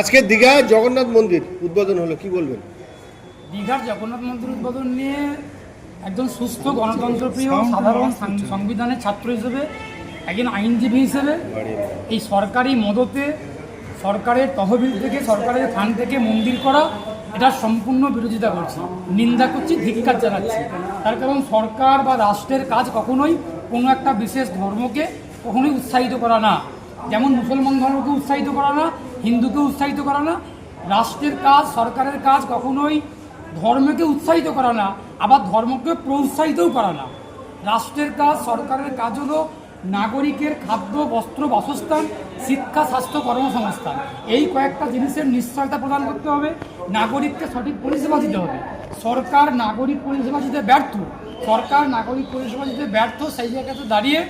আজকে দীঘায় জগন্নাথ মন্দির উদ্বোধন হলো কি বলবেন? দীঘার জগন্নাথ মন্দির উদ্বোধন নিয়ে একজন সুস্থ গণতন্ত্রপ্রিয় সাধারণ সংবিধানের ছাত্র হিসেবে একজন আইনজীবী হিসেবে এই সরকারি মদতে সরকারের তহবিল থেকে সরকারের ফান্ড থেকে মন্দির করা এটা সম্পূর্ণ বিরোধিতা করছি। নিন্দা করছি ধিক্কার জানাচ্ছি। তার কারণ সরকার বা রাষ্ট্রের কাজ কখনোই কোনো একটা বিশেষ ধর্মকে কখনোই উৎসাহিত করা না। যেমন মুসলমান ধর্মকে উৎসাহিত করা না হিন্দুকে উৎসাহিত করা না, রাষ্ট্রের কাজ, সরকারের কাজ কখনোই ধর্মকে উৎসাহিত করা না, আবার ধর্মকে প্রোৎসাহিতও করা না। রাষ্ট্রের কাজ, সরকারের কাজ হলো নাগরিকের খাদ্য, বস্ত্র, বাসস্থান, শিক্ষা, স্বাস্থ্য, কর্মসংস্থান। এই কয়েকটা জিনিসের নিশ্চয়তা প্রদান করতে হবে, নাগরিককে সঠিক পরিষেবা দিতে হবে। সরকার নাগরিক পরিষেবা দিতে ব্যর্থ। সরকার নাগরিক পরিষেবা দিতে ব্যর্থ, সেই জায়গাতে দাঁড়িয়ে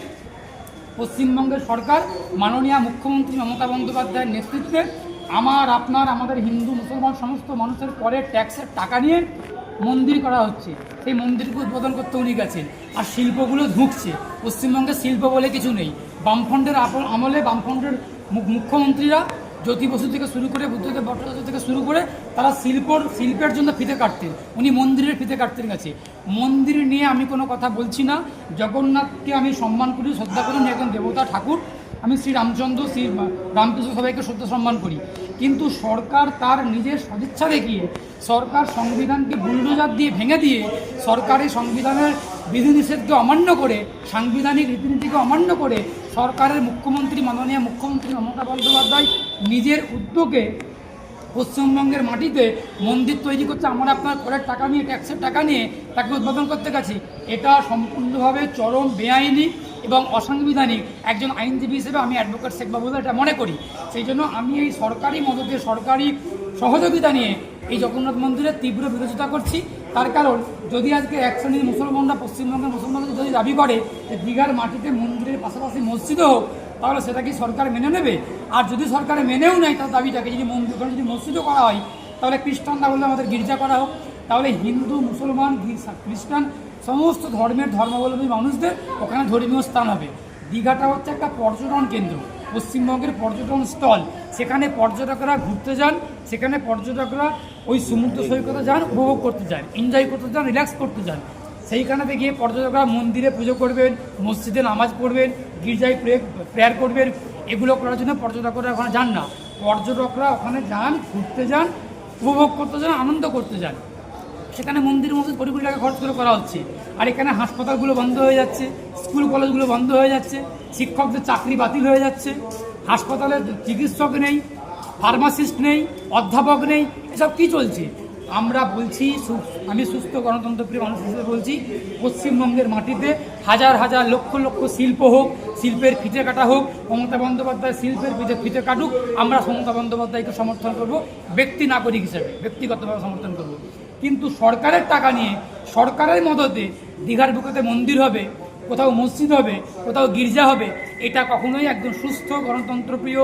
পশ্চিমবঙ্গের সরকার, মাননীয় মুখ্যমন্ত্রী মমতা বন্দ্যোপাধ্যায়ের নেতৃত্বে আমার, আপনার, আমাদের হিন্দু, মুসলমান, সমস্ত মানুষের পরে ট্যাক্সের টাকা নিয়ে মন্দির করা হচ্ছে। সেই মন্দিরকে উদ্বোধন করতে উনি গেছেন। আর শিল্পগুলো ঢুকছে পশ্চিমবঙ্গে শিল্প বলে কিছু নেই। বামফ্রন্টের আমলে বামফ্রন্টের মুখ- মুখ্যমন্ত্রীরা জ্যোতি বসু থেকে শুরু করে বুদ্ধদেব ভট্টাচার্য থেকে শুরু করে তারা শিল্পর, শিল্পের জন্য ফিতে কাটতেন। উনি মন্দিরের ফিতে কাটতেন গেছে। মন্দির নিয়ে আমি কোনো কথা বলছি না। জগন্নাথকে আমি সম্মান করি, শ্রদ্ধা করি একজন দেবতা, ঠাকুর। আমি শ্রী রামচন্দ্র, শ্রী রামকৃষ্ণ সবাইকে শ্রদ্ধা সম্মান করি। কিন্তু সরকার তার নিজের সদিচ্ছা দেখিয়ে, সরকার সংবিধানকে বুলডোজার দিয়ে ভেঙে দিয়ে, সরকারি সংবিধানের বিধিনিষেধকে অমান্য করে, সাংবিধানিক রীতিনীতিকে অমান্য করে সরকারের মুখ্যমন্ত্রী, মাননীয় মুখ্যমন্ত্রী মমতা বন্দ্যোপাধ্যায় নিজের উদ্যোগে পশ্চিমবঙ্গের মাটিতে মন্দির তৈরি করছে। আমরা আপনার করের টাকা নিয়ে, ট্যাক্সের টাকা নিয়ে তাকে উদ্বোধন করতে গেছি। এটা সম্পূর্ণভাবে চরম বেআইনি এবং অসাংবিধানিক। একজন আইনজীবী হিসেবে আমি অ্যাডভোকেট শেখ বাবুদা এটা মনে করি। সেই জন্য আমি এই সরকারি মদতে সরকারি সহযোগিতা নিয়ে এই জগন্নাথ মন্দিরের তীব্র বিরোধিতা করছি। তার কারণ, যদি আজকে এক শ্রেণির মুসলমানরা, পশ্চিমবঙ্গের মুসলমানদের যদি দাবি করে যে দীঘার মাটিতে মন্দিরের পাশাপাশি মসজিদও হোক, তাহলে সেটা কি সরকার মেনে নেবে? আর যদি সরকার মেনেও নেয় তার দাবিটাকে, যদি মন্দির যদি মসজিদও করা হয়, তাহলে খ্রিস্টানরা বললে আমাদের গির্জা করা হোক। তাহলে হিন্দু, মুসলমান খ্রিস্টান, সমস্ত ধর্মের ধর্মাবলম্বী মানুষদের ওখানে ধর্মীয় স্থান হবে। দীঘাটা হচ্ছে একটা পর্যটন কেন্দ্র। পশ্চিমবঙ্গের পর্যটন স্থল। সেখানে পর্যটকরা ঘুরতে যান, সেখানে পর্যটকরা ওই সমুদ্র সৈকতে যান, উপভোগ করতে যান এনজয় করতে যান রিল্যাক্স করতে যান। সেইখানেতে গিয়ে পর্যটকরা মন্দিরে পুজো করবেন, মসজিদে নামাজ পড়বেন, গির্জায় প্রে, প্রেয়ার করবেন, এগুলো করার জন্য পর্যটকরা ওখানে যান না। পর্যটকরা ওখানে যান, ঘুরতে যান, উপভোগ করতে যান, আনন্দ করতে যান। সেখানে মন্দির মসজিদ কোটি কোটি টাকা খরচ করে করা হচ্ছে। আর এখানে হাসপাতালগুলো বন্ধ হয়ে যাচ্ছে, স্কুল কলেজগুলো বন্ধ হয়ে যাচ্ছে, শিক্ষকদের চাকরি বাতিল হয়ে যাচ্ছে হাসপাতালে চিকিৎসক নেই, ফার্মাসিস্ট নেই, অধ্যাপক নেই, এসব কী চলছে? আমরা বলছি আমি সুস্থ গণতন্ত্রপ্রিয় মানুষ হিসেবে বলছি, পশ্চিমবঙ্গের মাটিতে হাজার হাজার লক্ষ লক্ষ শিল্প হোক, শিল্পের ফিতে কাটা হোক, মমতা বন্দ্যোপাধ্যায় শিল্পের ফিতে ফিতে কাটুক, আমরা মমতা বন্দ্যোপাধ্যায়কে সমর্থন করব, ব্যক্তি নাগরিক হিসেবে, ব্যক্তিগতভাবে সমর্থন করব। কিন্তু সরকারের টাকা নিয়ে সরকারের মদতে দীঘার বুকেতে মন্দির হবে কোথাও মসজিদ হবে কোথাও গির্জা হবে এটা কখনোই একজন সুস্থ গণতন্ত্রপ্রিয়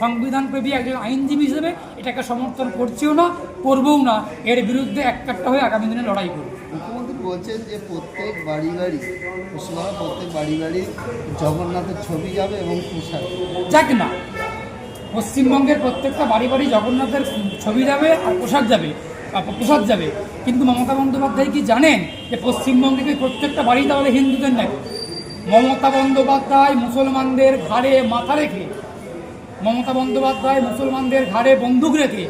সংবিধানপ্রেমী একজন আইনজীবী হিসেবে এটাকে সমর্থন করছিও না করবও না। এর বিরুদ্ধে একটা হয়ে আগামী দিনে লড়াই করব। মুখ্যমন্ত্রী বলছেন যে প্রত্যেক বাড়ি বাড়ি পশ্চিমবঙ্গের প্রত্যেক বাড়ি বাড়ি জগন্নাথের ছবি যাবে এবং পোশাক। যাক না পশ্চিমবঙ্গের প্রত্যেকটা বাড়ি বাড়ি জগন্নাথের ছবি যাবে আর পোশাক যাবে। প্রসাদ যাবে। কিন্তু মমতা বন্দ্যোপাধ্যায় কি জানেন যে পশ্চিমবঙ্গে কি প্রত্যেকটা বাড়ি তাহলে হিন্দুদের নেয় মমতা বন্দ্যোপাধ্যায় মুসলমানদের ঘাড়ে মাথা রেখে, মমতা বন্দ্যোপাধ্যায় মুসলমানদের ঘাড়ে বন্দুক রেখে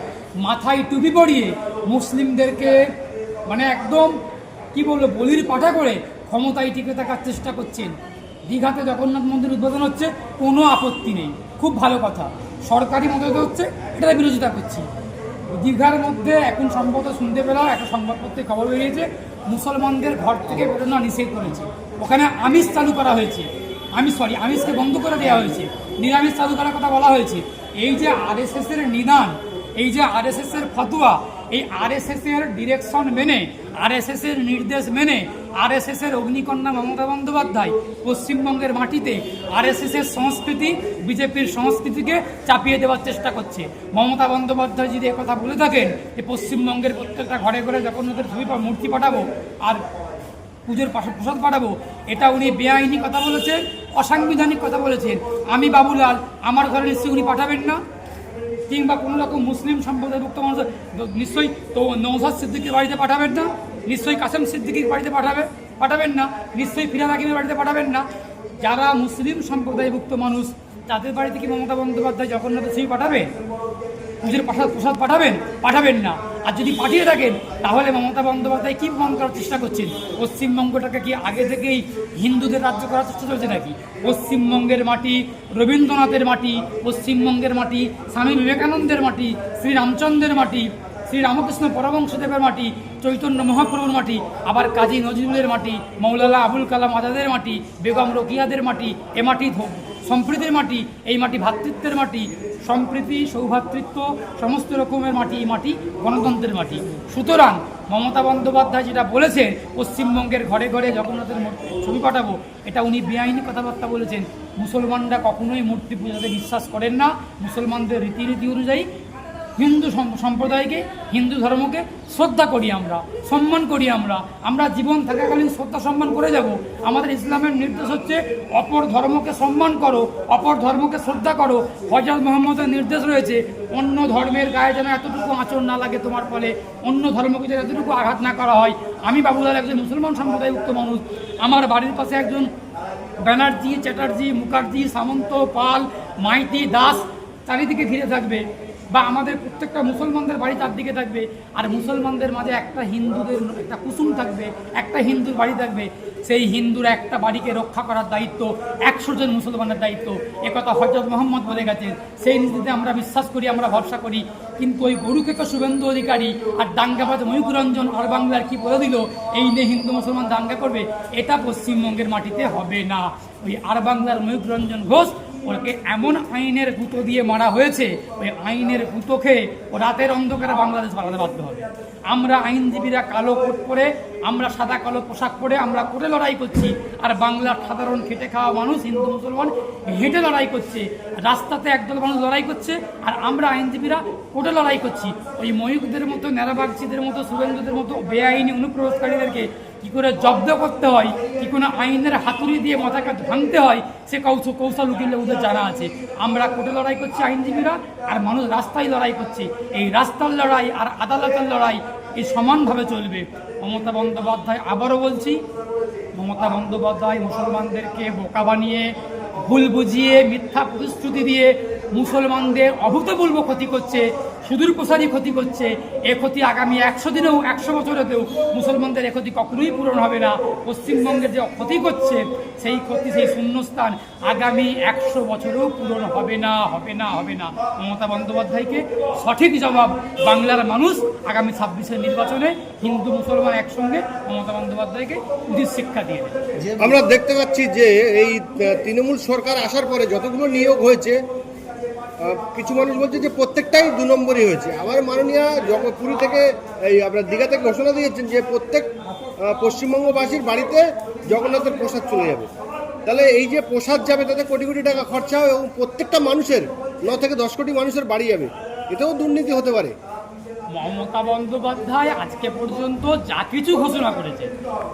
মাথায় টুপি পরিয়ে মুসলিমদেরকে মানে একদম, কি বলব, বলির পাঠা করে ক্ষমতায় টিকে থাকার চেষ্টা করছেন। দীঘাতে জগন্নাথ মন্দির উদ্বোধন হচ্ছে, কোনো আপত্তি নেই। খুব ভালো কথা। সরকারি মদতে হচ্ছে এটা বিরোধিতা করছি। দীঘার মধ্যে এখন সম্ভবত শুনতে পেলাম, একটা সংবাদপত্রে খবর বেরিয়েছে, মুসলমানদের ঘর থেকে বেরোনো নিষেধ করেছে। ওখানে আমিষ চালু করা হয়েছে। আমি সরি আমিষকে বন্ধ করে দেওয়া হয়েছে। নিরামিষ চালু করার কথা বলা হয়েছে। এই যে আরএসএস এর নিদান, এই যে আরএসএস এর ফতোয়া এই আরএসএস এর ডিরেকশন মেনে আরএসএস এর নির্দেশ মেনে আরএসএস এর অগ্নিকন্যা মমতা বন্দ্যোপাধ্যায় পশ্চিমবঙ্গের মাটিতে আরএসএস এর সংস্কৃতি, বিজেপির সংস্কৃতিকে চাপিয়ে দেওয়ার চেষ্টা করছে। মমতা বন্দ্যোপাধ্যায় যদি কথা বলে থাকেন যে পশ্চিমবঙ্গের প্রত্যেকটা ঘরে ঘরে জগন্নাথের ছবি পা- মূর্তি পাঠাবো আর পুজোর প্রসাদ পাঠাবো, এটা উনি বেআইনি কথা বলেছেন, অসাংবিধানিক কথা বলেছেন। আমি বাবুলাল, আমার ঘরে নিশ্চয়ই উনি পাঠাবেন না? কিংবা কোনো রকম মুসলিম সম্প্রদায়ভুক্ত মানুষ, নিশ্চয়ই তো নৌসাদ সিদ্দিকির বাড়িতে পাঠাবেন না, নিশ্চয়ই কাসেম সিদ্দিকির বাড়িতে পাঠাবে, পাঠাবেন না, নিশ্চয়ই ফিরাদ হাকিমের বাড়িতে পাঠাবেন না। যারা মুসলিম সম্প্রদায়ভুক্ত মানুষ, তাদের বাড়িতে কি মমতা বন্দ্যোপাধ্যায় জগন্নাথ সিং পাঠাবেন নিজের প্রসাদ প্রসাদ পাঠাবেন? পাঠাবেন না। আর যদি পাঠিয়ে থাকেন, তাহলে মমতা বন্দ্যোপাধ্যায় কী প্রমাণ করার চেষ্টা করছেন? পশ্চিমবঙ্গটাকে কি আগে থেকেই হিন্দুদের রাজ্য করার চেষ্টা চলছে নাকি? পশ্চিমবঙ্গের মাটি রবীন্দ্রনাথের মাটি, পশ্চিমবঙ্গের মাটি স্বামী বিবেকানন্দের মাটি, শ্রীরামচন্দ্রের মাটি শ্রী রামকৃষ্ণ পরমংশদেবের মাটি, চৈতন্য মহাপ্রভুর মাটি, আবার কাজী নজরুলের মাটি মৌলালা আবুল কালাম আজাদের মাটি, বেগম রকিয়াদের মাটি, এ মাটি সম্প্রীতির মাটি, এই মাটি ভাতৃত্বের মাটি, সম্প্রীতি, সৌভাতৃত্ব, সমস্ত রকমের মাটি, এই মাটি গণতন্ত্রের মাটি। সুতরাং মমতা বন্দ্যোপাধ্যায় যেটা বলেছেন, পশ্চিমবঙ্গের ঘরে ঘরে জগন্নাথের ছবি পাঠাবো, এটা উনি বেআইনি কথাবার্তা বলেছেন। মুসলমানরা কখনোই মূর্তি পূজাতে বিশ্বাস করেন না। মুসলমানদের রীতিনীতি অনুযায়ী হিন্দু সম্প্রদায়কে, হিন্দু ধর্মকে শ্রদ্ধা করি আমরা, সম্মান করি আমরা। আমরা জীবন থাকাকালীন শ্রদ্ধা সম্মান করে যাব। আমাদের ইসলামের নির্দেশ হচ্ছে অপর ধর্মকে সম্মান করো, অপর ধর্মকে শ্রদ্ধা করো। হজরত মোহাম্মদের নির্দেশ রয়েছে, অন্য ধর্মের গায়ে যেন এতটুকু আচর না লাগে তোমার ফলে, অন্য ধর্মকে যেন এতটুকু আঘাত না করা হয়। আমি বাবুলাল একজন মুসলমান সম্প্রদায়ভুক্ত মানুষ। আমার বাড়ির পাশে একজন ব্যানার্জি, চ্যাটার্জি, মুখার্জি, সামন্ত, পাল, মাইতি, দাস চারিদিকে ঘিরে থাকবে। বা আমাদের প্রত্যেকটা মুসলমানদের বাড়ি চারদিকে থাকবে, আর মুসলমানদের মাঝে একটা হিন্দুদের একটা কুসুম থাকবে, একটা হিন্দুর বাড়ি থাকবে। সেই হিন্দুর একটা বাড়িকে রক্ষা করার দায়িত্ব, একশো জন মুসলমানের দায়িত্ব। একথা হজরত মোহাম্মদ বলে গেছেন, সেই নীতিতে আমরা বিশ্বাস করি, আমরা ভরসা করি। কিন্তু ওই গরুকেকে শুভেন্দু অধিকারী আর দাঙ্গাবাদ ময়ূরঞ্জন আর বাংলার কি বলে দিল? এই নিয়ে হিন্দু মুসলমান দাঙ্গা করবে, এটা পশ্চিমবঙ্গের মাটিতে হবে না। ওই আর বাংলার ময়ূরঞ্জন ঘোষ ওকে এমন আইনের গুঁতো দিয়ে মারা হয়েছে, ওই আইনের গুঁতো খেয়ে ও রাতের অন্ধকারে বাংলাদেশ পালাতে বাধ্য হবে। আমরা আইনজীবীরা কালো কোট পরে, আমরা সাদা কালো পোশাক পরে, আমরা কোর্টে লড়াই করছি, আর বাংলার সাধারণ খেটে খাওয়া মানুষ, হিন্দু, মুসলমান, হেঁটে লড়াই করছে, রাস্তাতে একদল মানুষ লড়াই করছে, আর আমরা আইনজীবীরা কোটে লড়াই করছি। ওই ময়ূকদের মতো, ন্যাড়াবাগচিদের মতো, সুরেন্দ্রদের মতো, বেআইনি অনুপ্রবেশকারীদেরকে কি করে জব্দ করতে হয়, কি কোনো আইনের হাতুড়ি দিয়ে মাথাকে ভাঙতে হয়, সে কৌশল কৌশল উকিলে ওদের জানা আছে। আমরা কোর্টে লড়াই করছি, আইনজীবীরা, আর মানুষ রাস্তায় লড়াই করছে। এই রাস্তার লড়াই আর আদালতের লড়াই এই সমানভাবে চলবে। মমতা বন্দ্যোপাধ্যায়, আবারও বলছি, মমতা বন্দ্যোপাধ্যায় মুসলমানদেরকে বোকা বানিয়ে, ভুল বুঝিয়ে, মিথ্যা প্রতিশ্রুতি দিয়ে মুসলমানদের অভূতপূর্ব ক্ষতি করছে, সুদূর প্রসারী ক্ষতি করছে। এ ক্ষতি আগামী একশো দিনেও, একশো বছরেতেও মুসলমানদের এ ক্ষতি কখনোই পূরণ হবে না। পশ্চিমবঙ্গের যে ক্ষতি করছে, সেই ক্ষতি, সেই শূন্যস্থান আগামী একশো বছরেও পূরণ হবে না হবে না হবে না। মমতা বন্দ্যোপাধ্যায়কে সঠিক জবাব বাংলার মানুষ আগামী ছাব্বিশের নির্বাচনে হিন্দু মুসলমান একসঙ্গে মমতা বন্দ্যোপাধ্যায়কে উচিত শিক্ষা দিয়ে আমরা দেখতে পাচ্ছি যে এই তৃণমূল সরকার আসার পরে যতগুলো নিয়োগ হয়েছে কিছু মানুষ বলছে যে প্রত্যেকটাই দু নম্বরই হয়েছে। আবার মাননীয় জগ- পুরী থেকে এই আপনার দীঘা থেকে ঘোষণা দিয়েছেন যে প্রত্যেক পশ্চিমবঙ্গবাসীর বাড়িতে জগন্নাথের প্রসাদ চলে যাবে। তাহলে এই যে প্রসাদ যাবে, তাতে কোটি কোটি টাকা খরচা হবে এবং প্রত্যেকটা মানুষের, ন থেকে দশ কোটি মানুষের বাড়ি যাবে। এতেও দুর্নীতি হতে পারে। মমতা বন্দ্যোপাধ্যায় আজকে পর্যন্ত যা কিছু ঘোষণা করেছে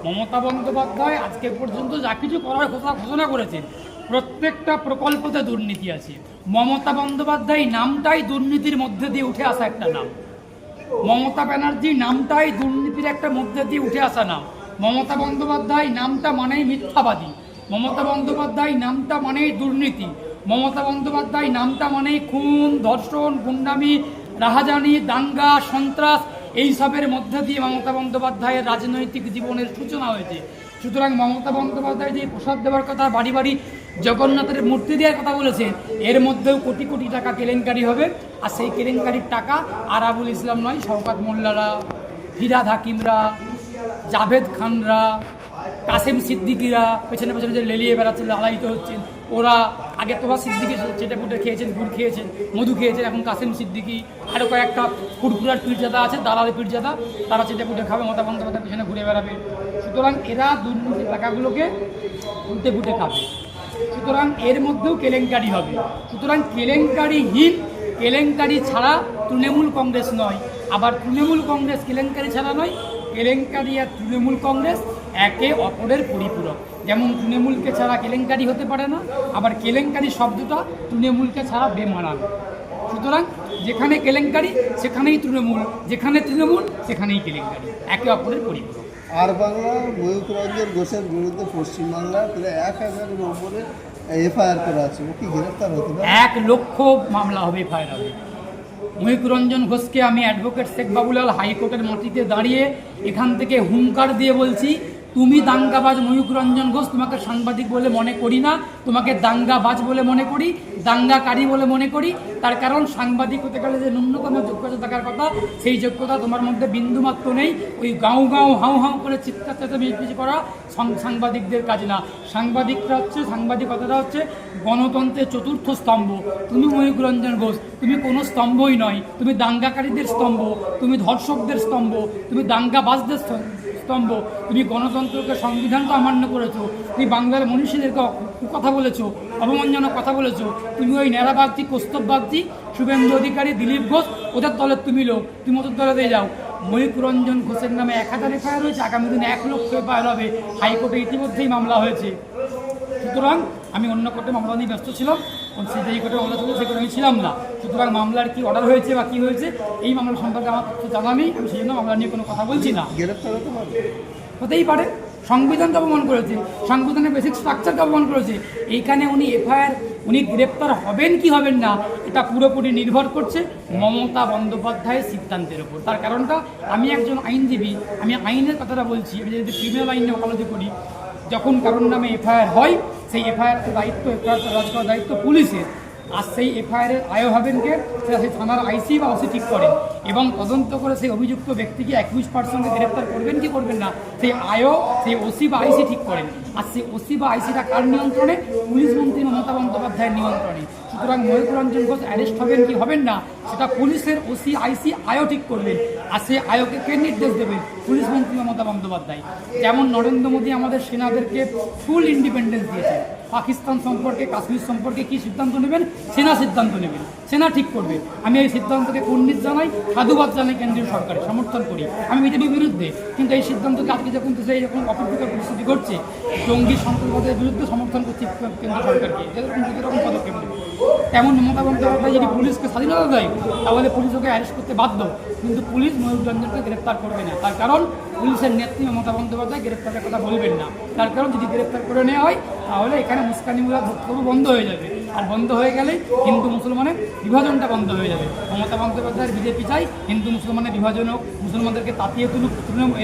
মমতা বন্দ্যোপাধ্যায় আজকে পর্যন্ত যা কিছু করার ঘোষণা ঘোষণা করেছেন, প্রত্যেকটা প্রকল্পতে দুর্নীতি আছে। মমতা বন্দ্যোপাধ্যায় নামটাই দুর্নীতির মধ্যে দিয়ে উঠে আসা একটা নাম। মমতা ব্যানার্জি নামটাই দুর্নীতির একটা মধ্যে দিয়ে উঠে আসা নাম। মমতা বন্দ্যোপাধ্যায় নামটা মানেই মিথ্যাবাদী। মমতা বন্দ্যোপাধ্যায় নামটা মানেই দুর্নীতি। মমতা বন্দ্যোপাধ্যায় নামটা মানেই খুন, ধর্ষণ, গুন্ডামি, রাহাজানি, দাঙ্গা, সন্ত্রাস এইসবের মধ্যে দিয়ে মমতা বন্দ্যোপাধ্যায়ের রাজনৈতিক জীবনের সূচনা হয়েছে। সুতরাং মমতা বন্দ্যোপাধ্যায় যে প্রসাদ দেওয়ার কথা বাড়ি বাড়ি জগন্নাথের মূর্তি দেওয়ার কথা বলেছেন, এর মধ্যেও কোটি কোটি টাকা কেলেঙ্কারি হবে। আর সেই কেলেঙ্কারির টাকা আরাবুল ইসলাম নয়, শওকাত মোল্লারা ফিরাদ হাকিমরা, জাভেদ খানরা, কাসেম সিদ্দিকিরা, পেছনে পেছনে যে লেলিয়ে বেড়াচ্ছে, লালায়িত হচ্ছেন, ওরা আগে তোমার সিদ্দিকি চেটে পুটে খেয়েছেন, গুড় খেয়েছেন, মধু খেয়েছেন, এখন কাসেম সিদ্দিকি আরও কয়েকটা ফুরফুরার পীরজাদা আছে দালাল পীরজাদা, তারা চেটে পুটে খাবে মতা বন্দ্যোপাধ্যায় পেছনে ঘুরে বেড়াবে। সুতরাং এরা দুর্নীতির টাকাগুলোকে উল্টে ফুটে খাবে। সুতরাং এর মধ্যেও কেলেঙ্কারি হবে। সুতরাং কেলেঙ্কারিহীন কেলেঙ্কারি ছাড়া তৃণমূল কংগ্রেস নয়। আবার তৃণমূল কংগ্রেস কেলেঙ্কারি ছাড়া নয়, কেলেঙ্কারি আর তৃণমূল কংগ্রেস একে অপরের পরিপূরক। যেমন তৃণমূলকে ছাড়া কেলেঙ্কারি হতে পারে না, আবার কেলেঙ্কারি শব্দটা তৃণমূলকে ছাড়া বেমানান। সুতরাং যেখানে কেলেঙ্কারি, সেখানেই তৃণমূল, যেখানে তৃণমূল, সেখানেই কেলেঙ্কারি, একে অপরের পরিপূরক। আর বাংলা ময়ূক রঞ্জন ঘোষের বিরুদ্ধে পশ্চিমবাংলার প্রায় এক হাজারের ওপরে এফআইআর করা আছে, ও কি গ্রেফতার এক লক্ষ মামলা হবে এফআইআর হবে। মহিক রঞ্জন ঘোষকে আমি অ্যাডভোকেট শেখ বাবুলাল হাইকোর্টের মাটিতে দাঁড়িয়ে এখান থেকে হুঙ্কার দিয়ে বলছি তুমি দাঙ্গাবাজ ময়ূক রঞ্জন ঘোষ, তোমাকে সাংবাদিক বলে মনে করি না, তোমাকে দাঙ্গাবাজ বলে মনে করি, দাঙ্গাকারী বলে মনে করি। তার কারণ সাংবাদিক হতে গেলে যে ন্যূনতম যোগ্যতা থাকার কথা, সেই যোগ্যতা তোমার মধ্যে বিন্দুমাত্র নেই। ওই গাঁও গাঁও হাউ হাউ করে চিৎকার চেঁচামেচি করা সাংবাদিকদের কাজ না। সাংবাদিকরা হচ্ছে, সাংবাদিকতাটা হচ্ছে গণতন্ত্রের চতুর্থ স্তম্ভ। তুমি ময়ূক রঞ্জন ঘোষ, তুমি কোনো স্তম্ভই নয়। তুমি দাঙ্গাকারীদের স্তম্ভ, তুমি ধর্ষকদের স্তম্ভ, তুমি দাঙ্গাবাজদের স্তম্ভ। স্তম্ভ, তুমি গণতন্ত্রকে সংবিধানকে অমান্য করেছ, তুমি বাংলার মনীষীদেরকে কথা বলেছ অবমানজনক কথা বলেছ, তুমি ওই ন্যাড়াবাগজি কৌস্তববাগজি শুভেন্দু অধিকারী দিলীপ ঘোষ, ওদের দলের তুমি লোক, তুমি ওদের দলে দিয়ে যাও। ময়ূক রঞ্জন ঘোষের নামে এক হাজার এফআইআর হয়েছে, আগামী দিনে এক লক্ষ এফআইআর হবে। হাইকোর্টে ইতিমধ্যেই মামলা হয়েছে। সুতরাং আমি অন্য কোর্টে মামলা নিয়ে ব্যস্ত ছিলাম। যেই কোর্টে মামলা সেই কোর্টে আমি ছিলাম না। সুতরাং মামলার কি অর্ডার হয়েছে বা কী হয়েছে এই মামলা সম্পর্কে আমার তথ্য জানা নেই। আমি সেই জন্য মামলা নিয়ে কোনো কথা বলছি না। হতেই পারে। সংবিধানকে অপমান করেছে। সংবিধানের বেসিক স্ট্রাকচারকে অপমান করেছে। এইখানে উনি এফআইআর উনি গ্রেপ্তার হবেন কি হবেন না এটা পুরোপুরি নির্ভর করছে মমতা বন্দ্যোপাধ্যায়ের সিদ্ধান্তের উপর। তার কারণটা আমি একজন আইনজীবী আমি আইনের কথাটা বলছি। আমি যদি ক্রিমিনাল আইনে ওকালতি করি যখন কারোর নামে এফআইআর হয় সেই এফআইআর দায়িত্ব, এফআইআর করার দায়িত্ব পুলিশের। আর সেই এফআইআরের আয় হবেন কে? সেটা সেই থানার আইসি বা ওসি ঠিক করেন। এবং তদন্ত করে সেই অভিযুক্ত ব্যক্তিকে একুশ পার্সেন্টে গ্রেপ্তার করবেন কি করবেন না, সেই আয়ো সেই ওসি বা আইসি ঠিক করেন। আর সেই ওসি বা আইসিটা কার নিয়ন্ত্রণে? পুলিশ মন্ত্রী মমতা বন্দ্যোপাধ্যায়ের নিয়ন্ত্রণে। সুতরাং ময়ূর রঞ্জন ঘোষ অ্যারেস্ট হবেন কি হবেন না, সেটা পুলিশের ওসি আইসি আয়ো ঠিক করবেন। আর সেই আয়োকে কে নির্দেশ দেবেন? পুলিশ মন্ত্রী মমতা বন্দ্যোপাধ্যায়। যেমন নরেন্দ্র মোদী আমাদের সেনাদেরকে ফুল ইন্ডিপেন্ডেন্স দিয়েছেন। পাকিস্তান সম্পর্কে, কাশ্মীর সম্পর্কে কি সিদ্ধান্ত নেবেন? সেনা সিদ্ধান্ত নেবেন। সেনা ঠিক করবে। আমি এই সিদ্ধান্তকে কুর্নিশ জানাই, সাধুবাদ জানাই কেন্দ্রীয় সরকারের, সমর্থন করি। আমি বিজেপির বিরুদ্ধে, কিন্তু এই সিদ্ধান্তকে আজকে যখন সেই রকম অপেক্ষিত পরিস্থিতি ঘটছে, জঙ্গি সন্ত্রাসবাদের বিরুদ্ধে সমর্থন করছি কেন্দ্র সরকারকে যেরকম যেরকম পদক্ষেপ নেবে। তেমন মমতা বন্দ্যোপাধ্যায় যদি পুলিশকে স্বাধীনতা দেয়, তাহলে পুলিশ ওকে অ্যারেস্ট করতে বাধ্য। কিন্তু পুলিশ ময়ূর রঞ্জনকে গ্রেপ্তার করবে না। তার কারণ, পুলিশের নেত্রী মমতা বন্দ্যোপাধ্যায় গ্রেপ্তারের কথা বলবেন না। তার কারণ, যদি গ্রেপ্তার করে নেওয়া হয়, তাহলে এখানে মুস্কানিমূলক বক্তব্য বন্ধ হয়ে যাবে। আর বন্ধ হয়ে গেলে হিন্দু মুসলমানের বিভাজনটা বন্ধ হয়ে যাবে। মমতা বন্দ্যোপাধ্যায় বিজেপি চাই হিন্দু মুসলমানের বিভাজন হোক, মুসলমানদেরকে তাতিয়ে তুলুক, তৃণমূল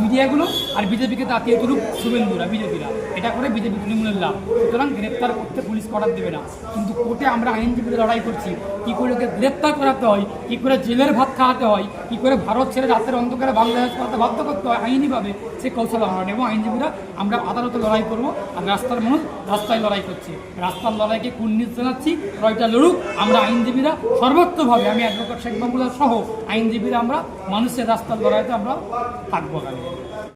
মিডিয়াগুলো আর বিজেপিকে তাতিয়ে তুলুক শুভেন্দুরা বিজেপিরা। এটা করে বিজেপি তৃণমূলের লাভ। সুতরাং গ্রেপ্তার করতে পুলিশ করার দেবে না। কিন্তু কোর্টে আমরা আইনজীবীদের লড়াই করছি। কী করে ওকে গ্রেপ্তার করাতে হয়? কী করে জেলের ভাত খাওয়াতে হয়? কী করে ভারত ছেড়ে রাতের অন্ধকারে বাংলাদেশ করাতে বাধ্য করতে হয় আইনিভাবে? সে কৌশল আমরা নেব। আইনজীবীরা, আমরা আদালতে লড়াই করব আর রাস্তার মানুষ রাস্তায় লড়াই করছে। রাস্তার লড়াইকে কুর্নিশ জানাচ্ছি। রয়টা লড়ুক। আমরা আইনজীবীরা সর্বত্রভাবে আমি অ্যাডভোকেট শেখ বাবুল্লাহ সহ আইনজীবীরা, আমরা মানুষের রাস্তার লড়াইতে আমরা থাকব আগামী